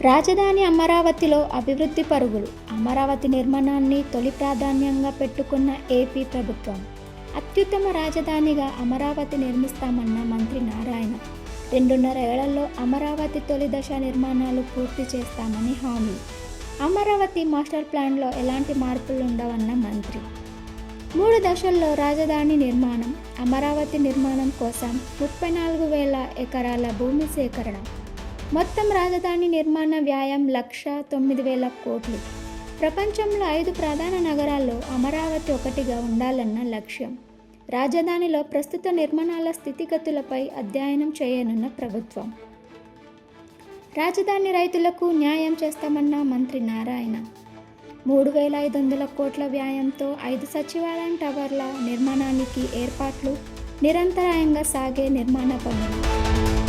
రాజధాని అమరావతిలో అభివృద్ధి పరుగులు అమరావతి నిర్మాణాన్ని తొలి ప్రాధాన్యంగా పెట్టుకున్న ఏపీ ప్రభుత్వం. అత్యుత్తమ రాజధానిగా అమరావతి నిర్మిస్తామన్న మంత్రి నారాయణ. రెండున్నర ఏళ్ళలో అమరావతి తొలి దశ నిర్మాణాలు పూర్తి చేస్తామని హామీ. అమరావతి మాస్టర్ ప్లాన్లో ఎలాంటి మార్పులు ఉండవన్న మంత్రి. మూడు దశల్లో రాజధాని నిర్మాణం అమరావతి నిర్మాణం కోసం ముప్పై నాలుగు వేల ఎకరాల భూమి సేకరణ మొత్తం రాజధాని నిర్మాణ వ్యాయం లక్ష తొమ్మిది వేల కోట్లు. ప్రపంచంలో ఐదు ప్రధాన నగరాల్లో అమరావతి ఒకటిగా ఉండాలన్న లక్ష్యం. రాజధానిలో ప్రస్తుత నిర్మాణాల స్థితిగతులపై అధ్యయనం చేయనున్న ప్రభుత్వం. రాజధాని రైతులకు న్యాయం చేస్తామన్న మంత్రి నారాయణ. మూడు వేల ఐదు వందల కోట్ల వ్యాయంతో ఐదు సచివాలయం టవర్ల నిర్మాణానికి ఏర్పాట్లు నిరంతరాయంగా సాగే నిర్మాణ పనులు.